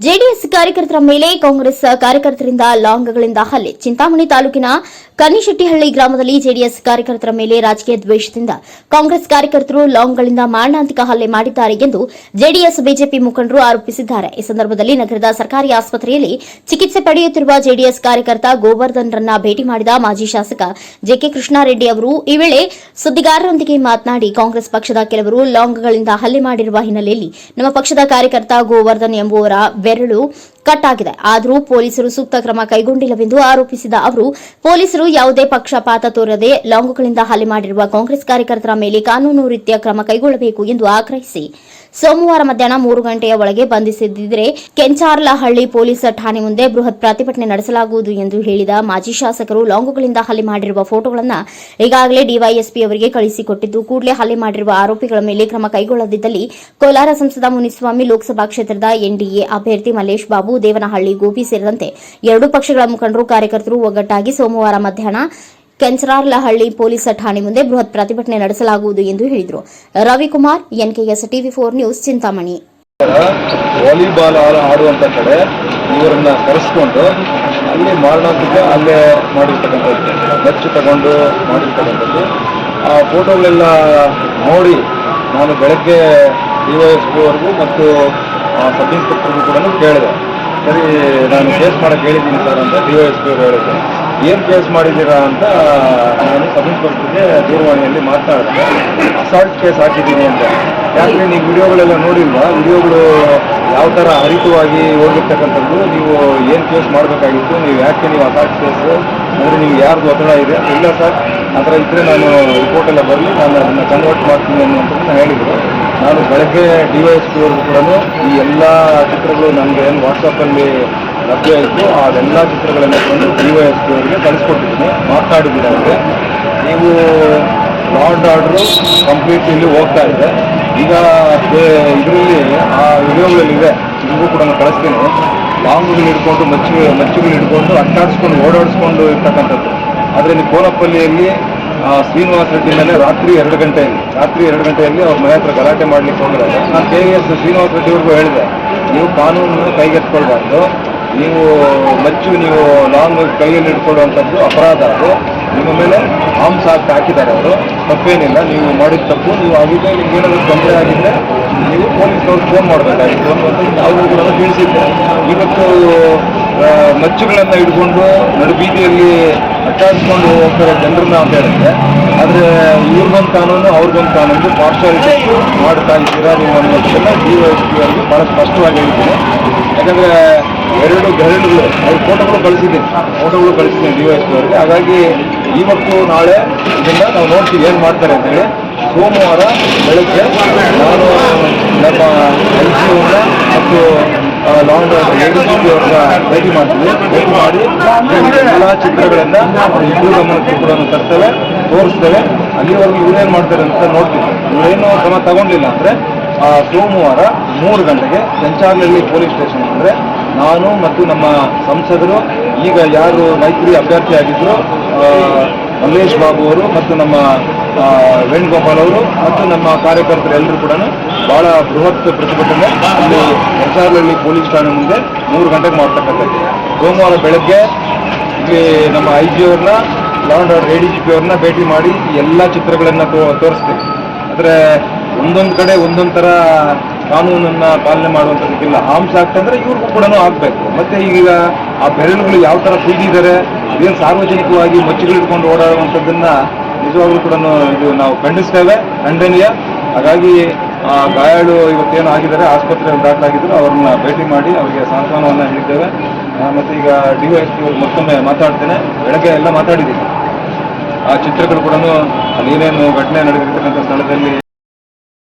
JDS ಕಾರ್ಯಕರ್ತರ ಮೇಲೆ ಕಾಂಗ್ರೆಸ್ ಕಾರ್ಯಕರ್ತರಿಂದ ಲಾಂಗ್ಗಳಿಂದ ಹಲ್ಲೆ. ಚಿಂತಾಮಣಿ ತಾಲೂಕಿನ ಕನ್ನಿಶೆಟ್ಟಿಹಳ್ಳಿ ಗ್ರಾಮದಲ್ಲಿ ಜೆಡಿಎಸ್ ಕಾರ್ಯಕರ್ತರ ಮೇಲೆ ರಾಜಕೀಯ ದ್ವೇಷದಿಂದ ಕಾಂಗ್ರೆಸ್ ಕಾರ್ಯಕರ್ತರು ಲಾಂಗ್ಗಳಿಂದ ಮಾರಣಾಂತಿಕ ಹಲ್ಲೆ ಮಾಡಿದ್ದಾರೆ ಎಂದು ಜೆಡಿಎಸ್ ಬಿಜೆಪಿ ಮುಖಂಡರು ಆರೋಪಿಸಿದ್ದಾರೆ. ಈ ಸಂದರ್ಭದಲ್ಲಿ ನಗರದ ಸರ್ಕಾರಿ ಆಸ್ಪತ್ರೆಯಲ್ಲಿ ಚಿಕಿತ್ಸೆ ಪಡೆಯುತ್ತಿರುವ ಜೆಡಿಎಸ್ ಕಾರ್ಯಕರ್ತ ಗೋವರ್ಧನ್ ರನ್ನ ಭೇಟಿ ಮಾಡಿದ ಮಾಜಿ ಶಾಸಕ ಜೆಕೆ ಕೃಷ್ಣಾರೆಡ್ಡಿ ಅವರು ಈ ವೇಳೆ ಸುದ್ದಿಗಾರರೊಂದಿಗೆ ಮಾತನಾಡಿ ಕಾಂಗ್ರೆಸ್ ಪಕ್ಷದ ಕೆಲವರು ಲಾಂಗ್ಗಳಿಂದ ಹಲ್ಲೆ ಮಾಡಿರುವ ಹಿನ್ನೆಲೆಯಲ್ಲಿ ನಮ್ಮ ಪಕ್ಷದ ಕಾರ್ಯಕರ್ತ ಗೋವರ್ಧನ್ ಎಂಬುವರ ಬೆರಳು ಕಟ್ ಆಗಿದೆ ಆದರೂ ಪೊಲೀಸರು ಸೂಕ್ತ ಕ್ರಮ ಕೈಗೊಂಡಿಲ್ಲವೆಂದು ಆರೋಪಿಸಿದ ಅವರು, ಪೊಲೀಸರು ಯಾವುದೇ ಪಕ್ಷಪಾತ ತೋರದೆ ಲಾಂಗುಗಳಿಂದ ಹಲ್ಲೆ ಮಾಡಿರುವ ಕಾಂಗ್ರೆಸ್ ಕಾರ್ಯಕರ್ತರ ಮೇಲೆ ಕಾನೂನು ರೀತಿಯ ಕ್ರಮ ಕೈಗೊಳ್ಳಬೇಕು ಎಂದು ಆಗ್ರಹಿಸಿ. ಸೋಮವಾರ ಮಧ್ಯಾಹ್ನ ಮೂರು ಗಂಟೆಯ ಒಳಗೆ ಬಂಧಿಸಿದ್ದರೆ ಕೆಂಚಾರ್ಲಹಳ್ಳಿ ಪೊಲೀಸ್ ಠಾಣೆ ಮುಂದೆ ಬೃಹತ್ ಪ್ರತಿಭಟನೆ ನಡೆಸಲಾಗುವುದು ಎಂದು ಹೇಳಿದ ಮಾಜಿ ಶಾಸಕರು, ಲಾಂಗುಗಳಿಂದ ಹಲ್ಲೆ ಮಾಡಿರುವ ಫೋಟೋಗಳನ್ನು ಈಗಾಗಲೇ ಡಿವೈಎಸ್ಪಿ ಅವರಿಗೆ ಕಳುಹಿಸಿಕೊಟ್ಟಿದ್ದು ಕೂಡಲೇ ಹಲ್ಲೆ ಮಾಡಿರುವ ಆರೋಪಿಗಳ ಮೇಲೆ ಕ್ರಮ ಕೈಗೊಳ್ಳದಿದ್ದಲ್ಲಿ ಕೋಲಾರ ಸಂಸದ ಮುನಿಸ್ವಾಮಿ ಲೋಕಸಭಾ ಕ್ಷೇತ್ರದ ಎನ್ಡಿಎ ಅಭ್ಯರ್ಥಿ ಮಲ್ಲೇಶ್ ಬಾಬು ದೇವನಹಳ್ಳಿ, ಗೋಪಿ ಸೇರಿದಂತೆ ಎರಡೂ ಪಕ್ಷಗಳ ಮುಖಂಡರು, ಕಾರ್ಯಕರ್ತರು ಒಗ್ಗಟ್ಟಾಗಿ ಸೋಮವಾರ ಮಧ್ಯಾಹ್ನ ಕೆಂಚರಾರ್ಲಹಳ್ಳಿ ಪೊಲೀಸ್ ಠಾಣೆ ಮುಂದೆ ಬೃಹತ್ ಪ್ರತಿಭಟನೆ ನಡೆಸಲಾಗುವುದು ಎಂದು ಹೇಳಿದರು. Ravikumar, NKS TV four news, Chintamani. Volleyball ಆಡುವಂತ ಕಡೆ ಇವರನ್ನ ಕರೆಸ್ಕೊಂಡು ಅಲ್ಲಿ ಮಾರಣಾಂತಿಕ ಅಲ್ಲೇ ಮಾಡಿರ್ತಕ್ಕಂಥದ್ದು ಬಚ್ಚು ತಗೊಂಡು ಮಾಡಿರ್ತಕ್ಕಂಥದ್ದು. ಆ ಫೋಟೋಗಳೆಲ್ಲ ನೋಡಿ ನಾನು ಬೆಳಗ್ಗೆ ಡಿ ವೈ ಎಸ್ ಮತ್ತು ಸಬ್ ಇನ್ಸ್ಪೆಕ್ಟರ್ಗೂ ಕೂಡ ಕೇಳಿದೆ. ಸರಿ, ನಾನು ಕೇಸ್ ಮಾಡಕ್ಕೆ ಹೇಳಿದ್ದೀನಿ ಸರ್ ಅಂತ ಡಿ ವೈ ಎಸ್ ಪಿ ಹೇಳಿದ್ರು. ಏನು ಕೇಸ್ ಮಾಡಿದ್ದೀರಾ ಅಂತ ನಾನು ಸಬ್ಮಿಟ್ ಕೊಡ್ತಿದ್ದೆ, ದೂರವಾಣಿಯಲ್ಲಿ ಮಾತನಾಡಿದೆ ಅಸಾಲ್ಟ್ ಕೇಸ್ ಹಾಕಿದ್ದೀನಿ ಅಂತ. ಯಾಕಂದ್ರೆ ನೀವು ವಿಡಿಯೋಗಳೆಲ್ಲ ನೋಡಿಲ್ವಾ? ವಿಡಿಯೋಗಳು ಯಾವ ಥರ ಹರಿತವಾಗಿ ಹೋಗಿರ್ತಕ್ಕಂಥದ್ದು, ನೀವು ಏನು ಕೇಸ್ ಮಾಡಬೇಕಾಗಿತ್ತು, ನೀವು ಯಾಕೆ ನೀವು ಅಸಾಲ್ಟ್ ಕೇಸ್ ಅಂದರೆ ನೀವು ಯಾರ್ದು ಒತ್ತಡ ಇದೆ? ಇಲ್ಲ ಸರ್, ಆ ಥರ ಇದ್ದರೆ ನಾನು ರಿಪೋರ್ಟ್ ಎಲ್ಲ ಬರಲಿ, ನಾನು ಅದನ್ನು ಕನ್ವರ್ಟ್ ಮಾಡ್ತೀನಿ ಅನ್ನುವಂಥದ್ದನ್ನ ಹೇಳಿದರು. ನಾನು ಬೆಳಗ್ಗೆ ಡಿ ವೈ ಎಸ್ ಪಿ ಅವ್ರಿಗೂ ಕೂಡ ಈ ಎಲ್ಲ ಚಿತ್ರಗಳು ನನಗೆ ಏನು ವಾಟ್ಸಪ್ಪಲ್ಲಿ ಲಭ್ಯ ಇತ್ತು ಅದೆಲ್ಲ ಚಿತ್ರಗಳನ್ನು ತಂದು ಡಿ ವೈ ಎಸ್ ಪಿ ಅವರಿಗೆ ಕಳಿಸ್ಕೊಟ್ಟಿದ್ದೀನಿ ಮಾತಾಡಿದ್ದೀನಿ ಅವರಿಗೆ ನೀವು ಲಾಂಡ್ ಆರ್ಡ್ರು ಕಂಪ್ಲೀಟ್ ಇಲ್ಲಿ ಹೋಗ್ತಾ ಇದೆ ಈಗ ಇದರಲ್ಲಿ ಆ ವಿಡಿಯೋಗಳಲ್ಲಿದೆ ನಿಮಗೂ ಕೂಡ ನಾನು ಕಳಿಸ್ತೀನಿ ಲಾಂಗ್ಗಳು ಹಿಡ್ಕೊಂಡು ಮಚ್ಚಿ ಮಚ್ಚಿಗಳು ಹಿಡ್ಕೊಂಡು ಅಟ್ಟಾಡಿಸ್ಕೊಂಡು ಓಡಾಡಿಸ್ಕೊಂಡು ಇರ್ತಕ್ಕಂಥದ್ದು ಆದರೆ ನೀವು ಕೋನಪ್ಪಲ್ಲಿಯಲ್ಲಿ ಆ, ಶ್ರೀನಿವಾಸ ರೆಡ್ಡಿ ಮೇಲೆ ರಾತ್ರಿ ಎರಡು ಗಂಟೆಯಲ್ಲಿ ರಾತ್ರಿ ಎರಡು ಗಂಟೆಯಲ್ಲಿ ಅವ್ರ ಮನೆ ಹತ್ರ ಗಲಾಟೆ ಮಾಡ್ಲಿಕ್ಕೆ ಹೋಗಿದ್ದಾರೆ. ನಾನು ಕೆ ಎಸ್ ಶ್ರೀನಿವಾಸ ರೆಡ್ಡಿ ಅವ್ರಿಗೂ ಹೇಳಿದೆ, ನೀವು ಕಾನೂನನ್ನು ಕೈಗೆತ್ಕೊಳ್ಬಾರ್ದು ನೀವು ಮಚ್ಚು, ನೀವು ಲಾಂಗ್ ಕೈಯಲ್ಲಿ ಇಟ್ಕೊಳ್ಳುವಂಥದ್ದು ಅಪರಾಧ ಅದು. ನಿಮ್ಮ ಮೇಲೆ ಆಮ್ಸ್ ಆಕ್ಟ್ ಹಾಕಿದ್ದಾರೆ ಅವರು. ತಪ್ಪೇನಿಲ್ಲ, ನೀವು ಮಾಡಿದ ತಪ್ಪು, ನೀವು ಆಗಿದ್ದೆ ನಿಮ್ಗೆ ಏನಾದರೂ ತೊಂದರೆ ಆಗಿದ್ದರೆ ನೀವು ಪೊಲೀಸ್ನವ್ರು ಫೋನ್ ಮಾಡಬೇಕಾಗಿತ್ತು. ಅನ್ನೋದನ್ನು ಕೂಡ ತಿಳಿಸಿದ್ದೆ ಇವತ್ತು ಮಚ್ಚುಗಳನ್ನು ಹಿಡ್ಕೊಂಡು ನಡು ಬೀದಿಯಲ್ಲಿ ಅಟ್ಟಾಡಿಸ್ಕೊಂಡು ಹೋಗ್ತಾರೆ ಜನರನ್ನ ಅಂತ ಹೇಳಿದ್ರೆ ಆದರೆ ಇವ್ರಿಗೊಂದು ಕಾನೂನು, ಅವ್ರಿಗೊಂದು ಕಾನೂನು ಪಾರ್ಶಾಲಿಟಿ ಮಾಡ್ತಾ ಇದ್ದೀರಾ ನೀವು ಅನ್ನೋದನ್ನ ಡಿ ಎಸ್ ಅವರಿಗೆ ಭಾಳ ಸ್ಪಷ್ಟವಾಗಿ ಹೇಳ್ತೀನಿ ಯಾಕಂದರೆ ಎರಡು ಗರಡುಗಳು ಅವ್ರ ಫೋಟೋಗಳು ಕಳಿಸಿದ್ದೀನಿ. ಫೋಟೋಗಳು ಕಳಿಸಿದ್ದೀನಿ ಡಿ ಎಸ್ ಅವರಿಗೆ. ಹಾಗಾಗಿ ಇವತ್ತು ನಾಳೆ ಇದನ್ನು ನಾವು ನೋಡ್ತೀವಿ ಏನು ಮಾಡ್ತಾರೆ ಅಂತೇಳಿ ಸೋಮವಾರ ಬೆಳಗ್ಗೆ ನಾನು ನಮ್ಮ ಎಲ್ ಸಿ ಅವ್ರನ್ನ ಮತ್ತು and A D C P ಅವ್ರನ್ನ ಭೇಟಿ ಮಾಡ್ತೀವಿ ಭೇಟಿ ಮಾಡಿ ಎಲ್ಲ ಚಿತ್ರಗಳನ್ನು ಹಿಂದೂ ಗಮನಕ್ಕೆ ಕೂಡ ತರ್ತೇವೆ ತೋರಿಸ್ತೇವೆ ಅಲ್ಲಿವರೆಗೂ ಇವ್ರೇನು ಮಾಡ್ತಾರೆ ಅಂತ ನೋಡ್ತೀವಿ. ಇವರೇನು ಕ್ರಮ ತಗೊಂಡಿಲ್ಲ ಅಂದರೆ ಸೋಮವಾರ ಮೂರು ಗಂಟೆಗೆ ಸಂಚಾರ್ಲಹಳ್ಳಿ ಪೊಲೀಸ್ ಸ್ಟೇಷನ್ ಅಂದರೆ ನಾನು ಮತ್ತು ನಮ್ಮ ಸಂಸದರು, ಈಗ ಯಾರು ಮೈತ್ರಿ ಅಭ್ಯರ್ಥಿ ಆಗಿದ್ರು ಮಲ್ಲೇಶ್ ಬಾಬು ಅವರು ಮತ್ತು ನಮ್ಮ ವೇಣುಗೋಪಾಲ್ ಅವರು ಮತ್ತು ನಮ್ಮ ಕಾರ್ಯಕರ್ತರು ಎಲ್ಲರೂ ಕೂಡ ಬಹಳ ಬೃಹತ್ ಪ್ರತಿಭಟನೆ. ಅಲ್ಲಿ ಹೆಸಾರ್ಲಹಳ್ಳಿ ಪೊಲೀಸ್ ಠಾಣೆ ಮುಂದೆ ಮೂರು ಗಂಟೆಗೆ ಮಾಡ್ತಕ್ಕಂಥದ್ದು. ಸೋಮವಾರ ಬೆಳಗ್ಗೆ ಇಲ್ಲಿ ನಮ್ಮ ಐ ಜಿ ಅವ್ರನ್ನ and A D G P ಅವ್ರನ್ನ ಭೇಟಿ ಮಾಡಿ ಎಲ್ಲ ಚಿತ್ರಗಳನ್ನು ತೋರಿಸ್ತೀವಿ. ಆದರೆ ಒಂದೊಂದು ಕಡೆ ಒಂದೊಂದು ಥರ ಕಾನೂನನ್ನು ಪಾಲನೆ ಮಾಡುವಂಥದ್ದಕ್ಕಿಲ್ಲ ಆರ್ಮ್ಸ್ ಆಗ್ತಂದ್ರೆ ಇವ್ರಿಗೂ ಕೂಡ ಆಗಬೇಕು. ಮತ್ತು ಈಗ ಆ ಬೆರಳುಗಳು ಯಾವ ಥರ ತುಳಿದಿದ್ದಾರೆ ಏನು ಸಾರ್ವಜನಿಕವಾಗಿ ಮಚ್ಚುಗಳಿಟ್ಕೊಂಡು ಓಡಾಡುವಂಥದ್ದನ್ನ ನಿಜವಾಗ್ಲೂ ಕೂಡ ಇದು ನಾವು ಖಂಡಿಸ್ತೇವೆ. ಖಂಡನೀಯ. ಹಾಗಾಗಿ, ಆ, ಗಾಯಾಳು ಇವತ್ತೇನು ಆಗಿದ್ದಾರೆ, ಆಸ್ಪತ್ರೆಯಲ್ಲಿ ದಾಖಲಾಗಿದ್ದರು, ಅವ್ರನ್ನ ಭೇಟಿ ಮಾಡಿ ಅವರಿಗೆ ಸಾಂತ್ವನವನ್ನು ಹೇಳಿದ್ದೇವೆ. ಮತ್ತು ಈಗ ಡಿ ಎಸ್ ಪಿ ಅವ್ರು ಮತ್ತೊಮ್ಮೆ ಮಾತಾಡ್ತೇನೆ. ಬೆಳಗ್ಗೆ ಎಲ್ಲ ಮಾತಾಡಿದ್ದೀವಿ. ಆ ಚಿತ್ರಗಳು ಕೂಡ ಅಲ್ಲಿ ಏನೇನು ಘಟನೆ ನಡೆದಿರ್ತಕ್ಕಂಥ ಸ್ಥಳದಲ್ಲಿ